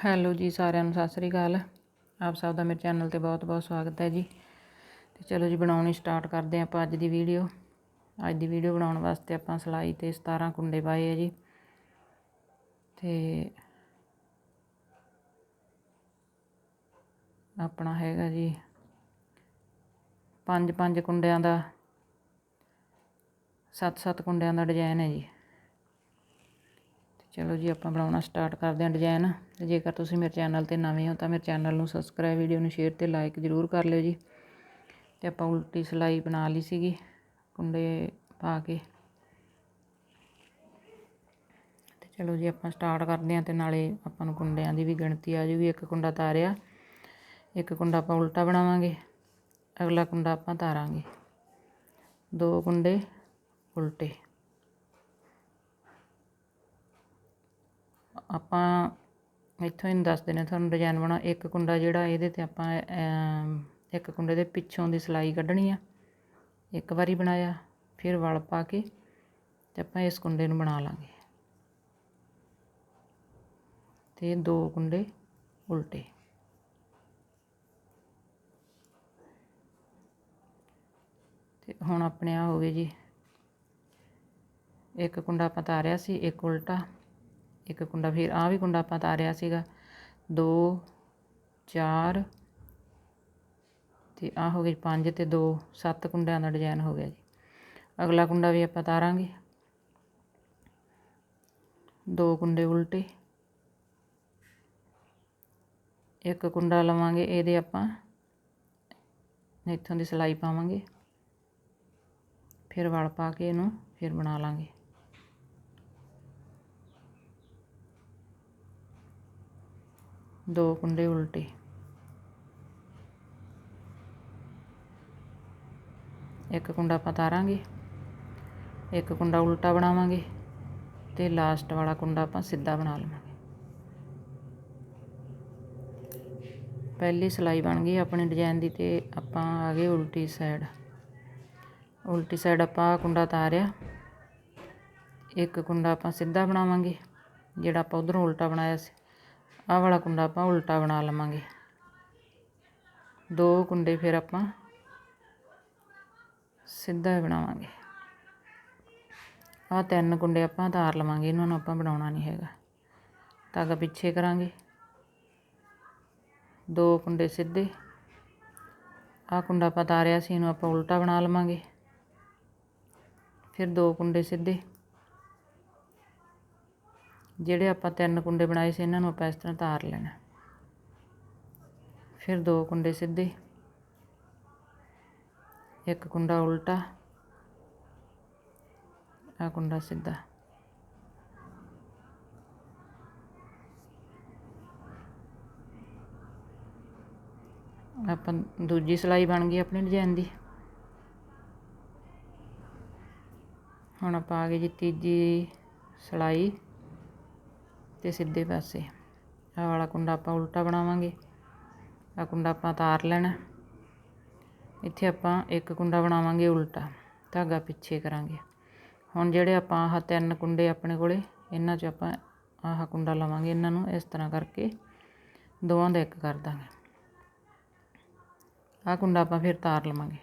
Hello ਜੀ ਸਾਰਿਆਂ ਨੂੰ, ਸਤਿ ਸ੍ਰੀ ਅਕਾਲ। ਆਪ ਸਭ ਦਾ ਮੇਰੇ ਚੈਨਲ ਤੇ ਬਹੁਤ-ਬਹੁਤ ਸਵਾਗਤ ਹੈ ਜੀ। ਤੇ ਚਲੋ ਜੀ, ਬਣਾਉਣੀ ਸਟਾਰਟ ਕਰਦੇ ਹਾਂ ਆਪਾਂ ਅੱਜ ਦੀ ਵੀਡੀਓ। ਅੱਜ ਦੀ ਵੀਡੀਓ ਬਣਾਉਣ ਵਾਸਤੇ ਆਪਾਂ ਸਲਾਈ ਤੇ 17 ਕੁੰਡੇ ਪਾਏ ਆ ਜੀ। ਤੇ ਆਪਣਾ ਹੈਗਾ ਜੀ ਪੰਜ ਪੰਜ ਕੁੰਡਿਆਂ ਦਾ, ਸੱਤ ਸੱਤ ਕੁੰਡਿਆਂ ਦਾ ਡਿਜ਼ਾਈਨ ਹੈ ਜੀ। ਚਲੋ ਜੀ, ਆਪਾਂ ਬਣਾਉਣਾ ਸਟਾਰਟ ਕਰਦੇ ਹਾਂ ਡਿਜ਼ਾਈਨ ਤੇ ਜੇਕਰ ਤੁਸੀਂ ਮੇਰੇ ਚੈਨਲ ਤੇ ਨਵੇਂ ਹੋ ਤਾਂ ਮੇਰੇ ਚੈਨਲ ਨੂੰ ਸਬਸਕ੍ਰਾਈਬ ਵੀਡੀਓ ਨੂੰ ਸ਼ੇਅਰ ਤੇ ਲਾਈਕ ਜ਼ਰੂਰ ਕਰ ਲਿਓ ਜੀ। ਤੇ ਆਪਾਂ ਉਲਟੀ ਸਲਾਈ ਬਣਾ ਲਈ ਸੀਗੀ, ਕੁੰਡੇ ਪਾ ਕੇ। ਤੇ ਚਲੋ ਜੀ, ਆਪਾਂ ਸਟਾਰਟ ਕਰਦੇ ਹਾਂ ਤੇ ਨਾਲੇ ਆਪਾਂ ਨੂੰ ਕੁੰਡਿਆਂ ਦੀ ਵੀ ਗਿਣਤੀ ਆ ਜੂਗੀ ਇੱਕ ਕੁੰਡਾ ਤਾਰਿਆ, ਇੱਕ ਕੁੰਡਾ ਆਪਾਂ ਉਲਟਾ ਬਣਾਵਾਂਗੇ, ਅਗਲਾ ਕੁੰਡਾ ਆਪਾਂ ਤਾਰਾਂਗੇ। ਦੋ ਕੁੰਡੇ ਉਲਟੇ। ਆਪਾਂ ਇੱਥੋਂ ਹੀ ਦੱਸ ਦਿੰਦੇ ਤੁਹਾਨੂੰ ਡਿਜ਼ਾਈਨ ਬਣਾ ਇੱਕ ਕੁੰਡਾ ਜਿਹੜਾ, ਇਹਦੇ ਤੇ ਆਪਾਂ ਇੱਕ ਕੁੰਡੇ ਦੇ ਪਿੱਛੋਂ ਦੀ ਸਲਾਈ ਕੱਢਣੀ ਆ। ਇੱਕ ਵਾਰੀ ਬਣਾਇਆ, ਫਿਰ ਵਲ ਪਾ ਕੇ ਤੇ ਆਪਾਂ ਇਸ ਕੁੰਡੇ ਨੂੰ ਬਣਾ ਲਾਂਗੇ। ਤੇ ਦੋ ਕੁੰਡੇ ਉਲਟੇ। ਤੇ ਹੁਣ ਆਪਣੇ ਆ ਹੋ ਗਏ ਜੀ। ਇੱਕ ਕੁੰਡਾ ਆਪਾਂ ਤਾਰਿਆ ਸੀ, ਇੱਕ ਉਲਟਾ। ਇੱਕ ਕੁੰਡਾ ਫਿਰ ਆ ਵੀ ਕੁੰਡਾ ਆਪਾਂ ਤਾਰਿਆ ਸੀਗਾ। 2 4 ਤੇ ਆ ਹੋ ਗਈ 5 ਤੇ 2 7 ਕੁੰਡਿਆਂ ਦਾ ਡਿਜ਼ਾਈਨ ਹੋ ਗਿਆ ਜੀ। ਅਗਲਾ ਕੁੰਡਾ ਵੀ ਆਪਾਂ ਤਾਰਾਂਗੇ। ਦੋ ਕੁੰਡੇ ਉਲਟੇ। ਇੱਕ ਕੁੰਡਾ ਲਵਾਂਗੇ, ਇਹਦੇ ਆਪਾਂ ਇੱਥੋਂ ਦੀ ਸਲਾਈ ਪਾਵਾਂਗੇ। ਫਿਰ ਵਲ ਪਾ ਕੇ ਇਹਨੂੰ ਫਿਰ ਬਣਾ ਲਾਂਗੇ। ਦੋ ਕੁੰਡੇ ਉਲਟੇ। ਇੱਕ ਕੁੰਡਾ ਆਪਾਂ ਤਾਰਾਂਗੇ, ਇੱਕ ਕੁੰਡਾ ਉਲਟਾ ਬਣਾਵਾਂਗੇ ਤੇ ਲਾਸਟ ਵਾਲਾ ਕੁੰਡਾ ਆਪਾਂ ਸਿੱਧਾ ਬਣਾ ਲਵਾਂਗੇ। ਪਹਿਲੀ ਸਲਾਈ ਬਣ ਗਈ ਆਪਣੀ ਡਿਜ਼ਾਈਨ ਦੀ ਤੇ ਆਪਾਂ ਆ ਗਏ ਉਲਟੀ ਸਾਈਡ ਉਲਟੀ ਸਾਈਡ ਆਪਾਂ ਕੁੰਡਾ ਤਾਰਿਆ। ਇੱਕ ਕੁੰਡਾ ਆਪਾਂ ਸਿੱਧਾ ਬਣਾਵਾਂਗੇ, ਜਿਹੜਾ ਆਪਾਂ ਉਧਰੋਂ ਉਲਟਾ ਬਣਾਇਆ ਸੀ। ਆਹ ਵਾਲਾ ਕੁੰਡਾ ਆਪਾਂ ਉਲਟਾ ਬਣਾ ਲਵਾਂਗੇ। ਦੋ ਕੁੰਡੇ ਫਿਰ ਆਪਾਂ ਸਿੱਧਾ ਹੀ ਬਣਾਵਾਂਗੇ। ਆਹ ਤਿੰਨ ਕੁੰਡੇ ਆਪਾਂ ਉਤਾਰ ਲਵਾਂਗੇ, ਇਹਨਾਂ ਨੂੰ ਆਪਾਂ ਬਣਾਉਣਾ ਨਹੀਂ ਹੈਗਾ। ਧਾਗਾ ਪਿੱਛੇ ਕਰਾਂਗੇ। ਦੋ ਕੁੰਡੇ ਸਿੱਧੇ। ਆਹ ਕੁੰਡਾ ਆਪਾਂ ਤਾਰਿਆ ਸੀ, ਇਹਨੂੰ ਆਪਾਂ ਉਲਟਾ ਬਣਾ ਲਵਾਂਗੇ। ਫਿਰ ਦੋ ਕੁੰਡੇ ਸਿੱਧੇ। ਜਿਹੜੇ ਆਪਾਂ ਤਿੰਨ ਕੁੰਡੇ ਬਣਾਏ ਸੀ, ਇਹਨਾਂ ਨੂੰ ਆਪਾਂ ਇਸ ਤਰ੍ਹਾਂ ਤਾਰ ਲੈਣਾ। ਫਿਰ ਦੋ ਕੁੰਡੇ ਸਿੱਧੇ। ਇੱਕ ਕੁੰਡਾ ਉਲਟਾ। ਆ ਕੁੰਡਾ ਸਿੱਧਾ। ਆਪਾਂ ਦੂਜੀ ਸਲਾਈ ਬਣ ਗਈ ਆਪਣੀ ਡਿਜ਼ਾਈਨ ਦੀ। ਹੁਣ ਆਪਾਂ ਆ ਗਏ ਜੀ ਤੀਜੀ ਸਲਾਈ। ਤੇ ਸਿੱਧੇ ਪਾਸੇ। ਆਹ ਵਾਲਾ ਕੁੰਡਾ ਆਪਾਂ ਉਲਟਾ ਬਣਾਵਾਂਗੇ। ਆ ਕੁੰਡਾ ਆਪਾਂ ਤਾਰ ਲੈਣਾ। ਇੱਥੇ ਆਪਾਂ ਇੱਕ ਕੁੰਡਾ ਬਣਾਵਾਂਗੇ ਉਲਟਾ। ਧਾਗਾ ਪਿੱਛੇ ਕਰਾਂਗੇ। ਹੁਣ ਜਿਹੜੇ ਆਪਾਂ ਆਹ ਤਿੰਨ ਕੁੰਡੇ ਆਪਣੇ ਕੋਲੇ, ਇਹਨਾਂ 'ਚ ਆਪਾਂ ਆਹ ਕੁੰਡਾ ਲਵਾਂਗੇ। ਇਹਨਾਂ ਨੂੰ ਇਸ ਤਰ੍ਹਾਂ ਕਰਕੇ ਦੋਵਾਂ ਦਾ ਇੱਕ ਕਰ ਦਾਂਗੇ। ਆਹ ਕੁੰਡਾ ਆਪਾਂ ਫਿਰ ਤਾਰ ਲਵਾਂਗੇ।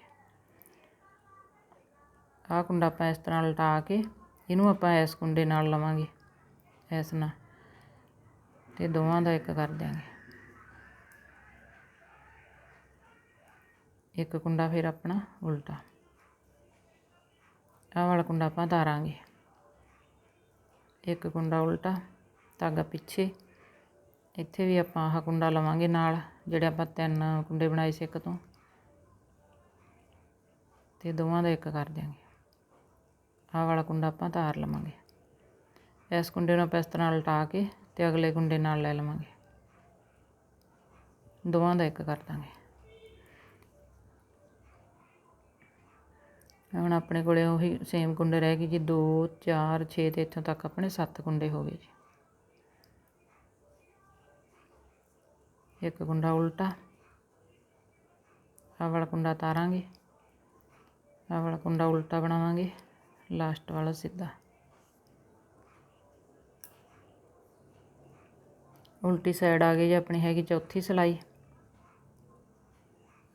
ਆਹ ਕੁੰਡਾ ਆਪਾਂ ਇਸ ਤਰ੍ਹਾਂ ਲਟਾ ਕੇ, ਇਹਨੂੰ ਆਪਾਂ ਇਸ ਕੁੰਡੇ ਨਾਲ ਲਵਾਂਗੇ। ਇਸ ਨਾਲ। ਤੇ ਦੋਵਾਂ ਦਾ ਇੱਕ ਕਰ ਦਿਆਂਗੇ। ਇੱਕ ਕੁੰਡਾ ਫਿਰ ਆਪਣਾ ਉਲਟਾ। ਆਹ ਵਾਲਾ ਕੁੰਡਾ ਆਪਾਂ ਧਾਰਾਂਗੇ। ਇੱਕ ਕੁੰਡਾ ਉਲਟਾ, ਧਾਗਾ ਪਿੱਛੇ। ਇੱਥੇ ਵੀ ਆਪਾਂ ਆਹ ਕੁੰਡਾ ਲਵਾਂਗੇ ਨਾਲ, ਜਿਹੜੇ ਆਪਾਂ ਤਿੰਨ ਕੁੰਡੇ ਬਣਾਏ ਸੀ ਇੱਕ ਤੋਂ। ਤੇ ਦੋਵਾਂ ਦਾ ਇੱਕ ਕਰ ਦਿਆਂਗੇ। ਆਹ ਵਾਲਾ ਕੁੰਡਾ ਆਪਾਂ ਧਾਰ ਲਵਾਂਗੇ। ਇਸ ਕੁੰਡੇ ਨੂੰ ਆਪਾਂ ਇਸ ਤਰ੍ਹਾਂ ਉਲਟਾ ਕੇ ਤੇ ਅਗਲੇ ਕੁੰਡੇ ਨਾਲ ਲੈ ਲਵਾਂਗੇ। ਦੋਵਾਂ ਦਾ ਇੱਕ ਕਰ ਦਾਂਗੇ। ਹੁਣ ਆਪਣੇ ਕੋਲੇ ਉਹੀ ਸੇਮ ਕੁੰਡੇ ਰਹਿ ਗਏ ਜੀ। 2 4 6 ਤੇ ਇੱਥੋਂ ਤੱਕ ਆਪਣੇ 7 ਕੁੰਡੇ ਹੋ ਗਏ ਜੀ। ਇੱਕ ਕੁੰਡਾ ਉਲਟਾ ਆਹ ਵਾਲਾ ਕੁੰਡਾ ਤਾਰਾਂਗੇ। ਆਹ ਵਾਲਾ ਕੁੰਡਾ ਉਲਟਾ ਬਣਾਵਾਂਗੇ। ਲਾਸਟ ਵਾਲਾ ਸਿੱਧਾ। ਉਲਟੀ ਸਾਈਡ ਆ ਗਈ ਜੀ ਆਪਣੀ ਹੈਗੀ ਚੌਥੀ ਸਿਲਾਈ।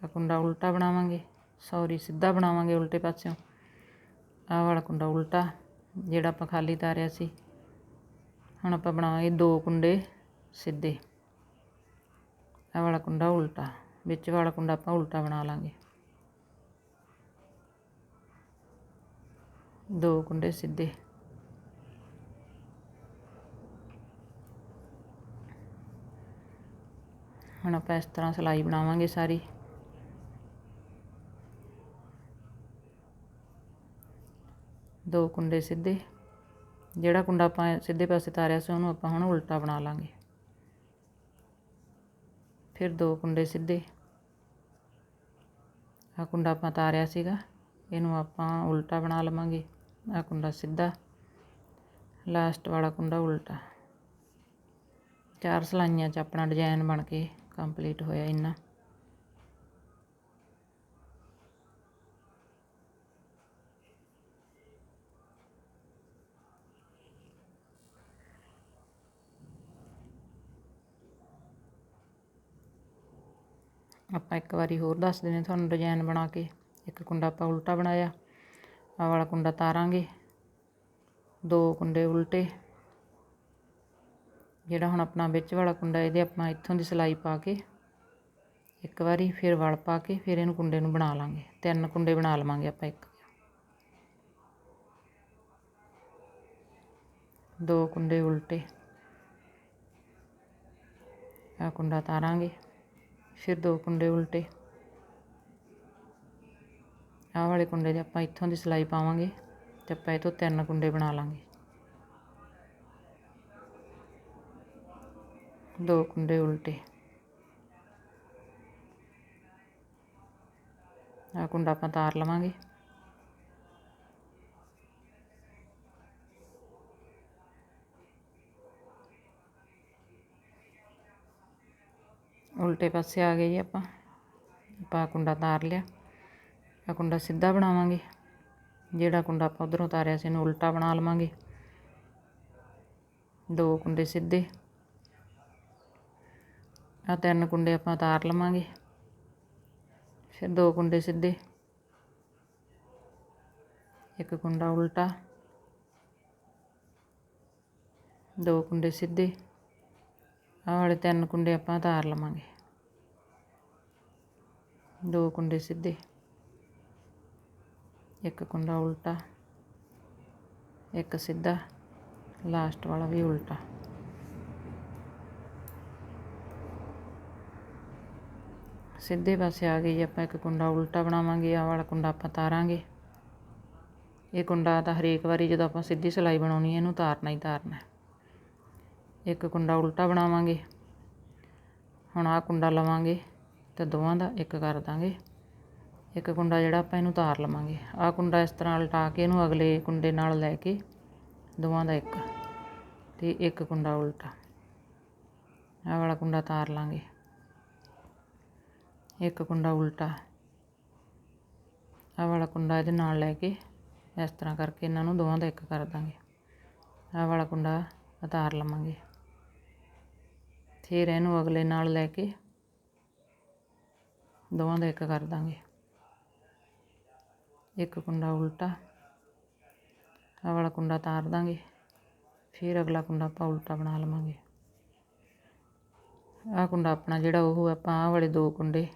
ਆ ਕੁੰਡਾ ਉਲਟਾ ਬਣਾਵਾਂਗੇ। ਸੌਰੀ ਸਿੱਧਾ ਬਣਾਵਾਂਗੇ ਉਲਟੇ ਪਾਸਿਓਂ। ਆਹ ਵਾਲਾ ਕੁੰਡਾ ਉਲਟਾ, ਜਿਹੜਾ ਆਪਾਂ ਖਾਲੀ ਤਾਰਿਆ ਸੀ। ਹੁਣ ਆਪਾਂ ਬਣਾਵਾਂਗੇ ਦੋ ਕੁੰਡੇ ਸਿੱਧੇ। ਆਹ ਵਾਲਾ ਕੁੰਡਾ ਉਲਟਾ, ਵਿੱਚ ਵਾਲਾ ਕੁੰਡਾ ਆਪਾਂ ਉਲਟਾ ਬਣਾ ਲਾਂਗੇ। ਦੋ ਕੁੰਡੇ ਸਿੱਧੇ। ਹੁਣ ਆਪਾਂ ਇਸ ਤਰ੍ਹਾਂ ਸਿਲਾਈ ਬਣਾਵਾਂਗੇ ਸਾਰੀ। ਦੋ ਕੁੰਡੇ ਸਿੱਧੇ। ਜਿਹੜਾ ਕੁੰਡਾ ਆਪਾਂ ਸਿੱਧੇ ਪਾਸੇ ਤਾਰਿਆ ਸੀ, ਉਹਨੂੰ ਆਪਾਂ ਹੁਣ ਉਲਟਾ ਬਣਾ ਲਾਂਗੇ। ਫਿਰ ਦੋ ਕੁੰਡੇ ਸਿੱਧੇ। ਆ ਕੁੰਡਾ ਆਪਾਂ ਤਾਰਿਆ ਸੀਗਾ, ਇਹਨੂੰ ਆਪਾਂ ਉਲਟਾ ਬਣਾ ਲਵਾਂਗੇ। ਆ ਕੁੰਡਾ ਸਿੱਧਾ। ਲਾਸਟ ਵਾਲਾ ਕੁੰਡਾ ਉਲਟਾ। ਚਾਰ ਸਲਾਈਆਂ 'ਚ ਆਪਣਾ ਡਿਜ਼ਾਈਨ ਬਣ ਕੇ ਕੰਪਲੀਟ ਹੋਇਆ ਇੰਨਾ। ਆਪਾਂ ਇੱਕ ਵਾਰੀ ਹੋਰ ਦੱਸ ਦਿੰਦੇ ਤੁਹਾਨੂੰ ਡਿਜ਼ਾਈਨ ਬਣਾ ਕੇ। ਇੱਕ ਕੁੰਡਾ ਆਪਾਂ ਉਲਟਾ ਬਣਾਇਆ ਆ ਵਾਲਾ ਕੁੰਡਾ ਤਾਰਾਂਗੇ। ਦੋ ਕੁੰਡੇ ਉਲਟੇ। ਜਿਹੜਾ ਹੁਣ ਆਪਣਾ ਵਿੱਚ ਵਾਲਾ ਕੁੰਡਾ, ਇਹਦੇ ਆਪਾਂ ਇੱਥੋਂ ਦੀ ਸਿਲਾਈ ਪਾ ਕੇ ਇੱਕ ਵਾਰੀ ਫਿਰ ਵਲ ਪਾ ਕੇ ਫਿਰ ਇਹਨੂੰ ਕੁੰਡੇ ਨੂੰ ਬਣਾ ਲਾਂਗੇ। ਤਿੰਨ ਕੁੰਡੇ ਬਣਾ ਲਵਾਂਗੇ ਆਪਾਂ ਇੱਕ। ਦੋ ਕੁੰਡੇ ਉਲਟੇ। ਆ ਕੁੰਡਾ ਤਾਰਾਂਗੇ, ਫਿਰ ਦੋ ਕੁੰਡੇ ਉਲਟੇ। ਆਹ ਵਾਲੇ ਕੁੰਡੇ 'ਚ ਆਪਾਂ ਇੱਥੋਂ ਦੀ ਸਿਲਾਈ ਪਾਵਾਂਗੇ ਤੇ ਆਪਾਂ ਇਹ ਤੋਂ ਤਿੰਨ ਕੁੰਡੇ ਬਣਾ ਲਾਂਗੇ। ਦੋ ਕੁੰਡੇ ਉਲਟੇ। ਆ ਕੁੰਡਾ ਆਪਾਂ ਤਾਰ ਲਵਾਂਗੇ। ਉਲਟੇ ਪਾਸੇ ਆ ਗਏ ਜੀ ਆਪਾਂ। ਆਪਾਂ ਕੁੰਡਾ ਤਾਰ ਲਿਆ। ਆ ਕੁੰਡਾ ਸਿੱਧਾ ਬਣਾਵਾਂਗੇ। ਜਿਹੜਾ ਕੁੰਡਾ ਆਪਾਂ ਉਧਰੋਂ ਤਾਰਿਆ ਸੀ ਇਹਨੂੰ ਉਲਟਾ ਬਣਾ ਲਵਾਂਗੇ। ਦੋ ਕੁੰਡੇ ਸਿੱਧੇ। ਆ ਤਿੰਨ ਕੁੰਡੇ ਆਪਾਂ ਉਤਾਰ ਲਵਾਂਗੇ। ਫਿਰ ਦੋ ਕੁੰਡੇ ਸਿੱਧੇ। ਇੱਕ ਕੁੰਡਾ ਉਲਟਾ। ਦੋ ਕੁੰਡੇ ਸਿੱਧੇ। ਆਹ ਵਾਲੇ ਤਿੰਨ ਕੁੰਡੇ ਆਪਾਂ ਉਤਾਰ ਲਵਾਂਗੇ। ਦੋ ਕੁੰਡੇ ਸਿੱਧੇ। ਇੱਕ ਕੁੰਡਾ ਉਲਟਾ। ਇੱਕ ਸਿੱਧਾ। ਲਾਸਟ ਵਾਲਾ ਵੀ ਉਲਟਾ। ਸਿੱਧੇ ਪਾਸੇ ਆ ਗਈ, ਆਪਾਂ ਇੱਕ ਕੁੰਡਾ ਉਲਟਾ ਬਣਾਵਾਂਗੇ, ਆਹ ਵਾਲਾ ਕੁੰਡਾ ਆਪਾਂ ਤਾਰਾਂਗੇ। ਇਹ ਕੁੰਡਾ ਤਾਂ ਹਰੇਕ ਵਾਰੀ ਜਦੋਂ ਆਪਾਂ ਸਿੱਧੀ ਸਿਲਾਈ ਬਣਾਉਣੀ ਹੈ, ਇਹਨੂੰ ਤਾਰਨਾ ਹੀ ਤਾਰਨਾ ਇੱਕ ਕੁੰਡਾ ਉਲਟਾ ਬਣਾਵਾਂਗੇ, ਹੁਣ ਆਹ ਕੁੰਡਾ ਲਵਾਂਗੇ ਤੇ ਦੋਵਾਂ ਦਾ ਇੱਕ ਕਰ ਦਾਂਗੇ। ਇੱਕ ਕੁੰਡਾ ਜਿਹੜਾ ਆਪਾਂ ਇਹਨੂੰ ਤਾਰ ਲਵਾਂਗੇ। ਆਹ ਕੁੰਡਾ ਇਸ ਤਰ੍ਹਾਂ ਉਲਟਾ ਕੇ ਇਹਨੂੰ ਅਗਲੇ ਕੁੰਡੇ ਨਾਲ ਲੈ ਕੇ ਦੋਵਾਂ ਦਾ ਇੱਕ, ਤੇ ਇੱਕ ਕੁੰਡਾ ਉਲਟਾ। ਆਹ ਵਾਲਾ ਕੁੰਡਾ ਤਾਰ ਲਾਂਗੇ। ਇੱਕ ਕੁੰਡਾ ਉਲਟਾ ਆਹ ਵਾਲਾ ਕੁੰਡਾ ਇਹਦੇ ਨਾਲ ਲੈ ਕੇ ਇਸ ਤਰ੍ਹਾਂ ਕਰਕੇ ਇਹਨਾਂ ਨੂੰ ਦੋਵਾਂ ਦਾ ਇੱਕ ਕਰ ਦਾਂਗੇ ਆਹ ਵਾਲਾ ਕੁੰਡਾ ਉਤਾਰ ਲਵਾਂਗੇ ਫਿਰ ਇਹਨੂੰ ਅਗਲੇ ਨਾਲ ਲੈ ਕੇ ਦੋਵਾਂ ਦਾ ਇੱਕ ਕਰ ਦਾਂਗੇ ਇੱਕ ਕੁੰਡਾ ਉਲਟਾ ਆਹ ਵਾਲਾ ਕੁੰਡਾ ਤਾਰ ਦਾਂਗੇ ਫਿਰ ਅਗਲਾ ਕੁੰਡਾ ਆਪਾਂ ਉਲਟਾ ਬਣਾ ਲਵਾਂਗੇ ਆਹ ਕੁੰਡਾ ਆਪਣਾ ਜਿਹੜਾ ਉਹ ਆਪਾਂ ਆਹ ਵਾਲੇ ਦੋ ਕੁੰਡੇ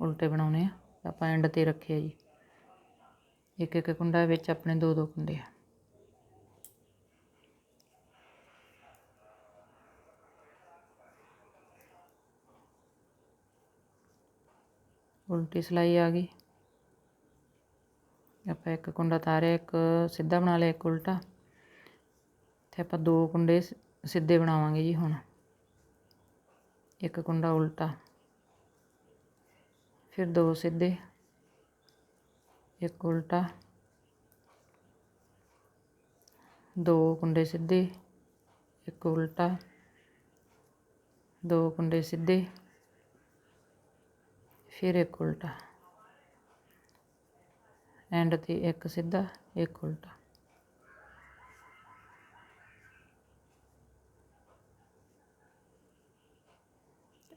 ਉਲਟੇ ਬਣਾਉਣੇ ਆ। ਆਪਾਂ ਐਂਡ ਤੇ ਰੱਖਿਆ ਜੀ। ਇੱਕ ਇੱਕ ਕੁੰਡਾ ਵਿੱਚ ਆਪਣੇ ਦੋ ਦੋ ਕੁੰਡੇ ਆ। ਉਲਟੀ ਸਿਲਾਈ ਆ ਗਈ। ਆਪਾਂ ਇੱਕ ਕੁੰਡਾ ਤਾਰਿਆ, ਇੱਕ ਸਿੱਧਾ ਬਣਾ ਲਿਆ, ਇੱਕ ਉਲਟਾ। ਤੇ ਆਪਾਂ ਦੋ ਕੁੰਡੇ ਸਿੱਧੇ ਬਣਾਵਾਂਗੇ ਜੀ ਹੁਣ। ਇੱਕ ਕੁੰਡਾ ਉਲਟਾ। ਫਿਰ ਦੋ ਸਿੱਧੇ, ਇੱਕ ਉਲਟਾ, ਦੋ ਕੁੰਡੇ ਸਿੱਧੇ, ਇੱਕ ਉਲਟਾ, ਦੋ ਕੁੰਡੇ ਸਿੱਧੇ, ਫਿਰ ਇੱਕ ਉਲਟਾ। ਐਂਡ ਤੇ ਇੱਕ ਸਿੱਧਾ, ਇੱਕ ਉਲਟਾ।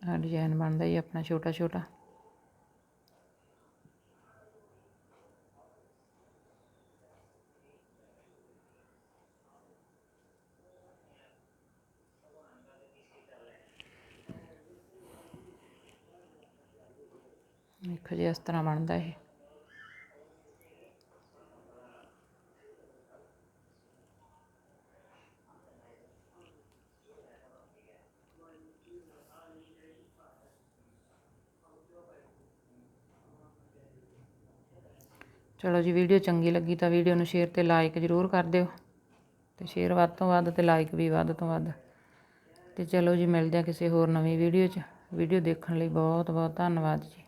ਆ ਡਿਜ਼ਾਈਨ ਬਣਦਾ ਜੀ ਆਪਣਾ ਛੋਟਾ ਛੋਟਾ ਦੇਖੋ ਜੀ ਇਸ ਤਰ੍ਹਾਂ ਬਣਦਾ ਇਹ। ਚਲੋ ਜੀ, ਵੀਡੀਓ ਚੰਗੀ ਲੱਗੀ ਤਾਂ ਵੀਡੀਓ ਨੂੰ ਸ਼ੇਅਰ ਤੇ ਲਾਈਕ ਜ਼ਰੂਰ ਕਰ ਦਿਓ ਤੇ ਸ਼ੇਅਰ ਵੱਧ ਤੋਂ ਵੱਧ ਤੇ ਲਾਈਕ ਵੀ ਵੱਧ ਤੋਂ ਵੱਧ। ਤੇ ਚਲੋ ਜੀ, ਮਿਲਦੇ ਆ ਕਿਸੇ ਹੋਰ ਨਵੀਂ ਵੀਡੀਓ 'ਚ। ਵੀਡੀਓ ਦੇਖਣ ਲਈ ਬਹੁਤ ਬਹੁਤ ਧੰਨਵਾਦ ਜੀ।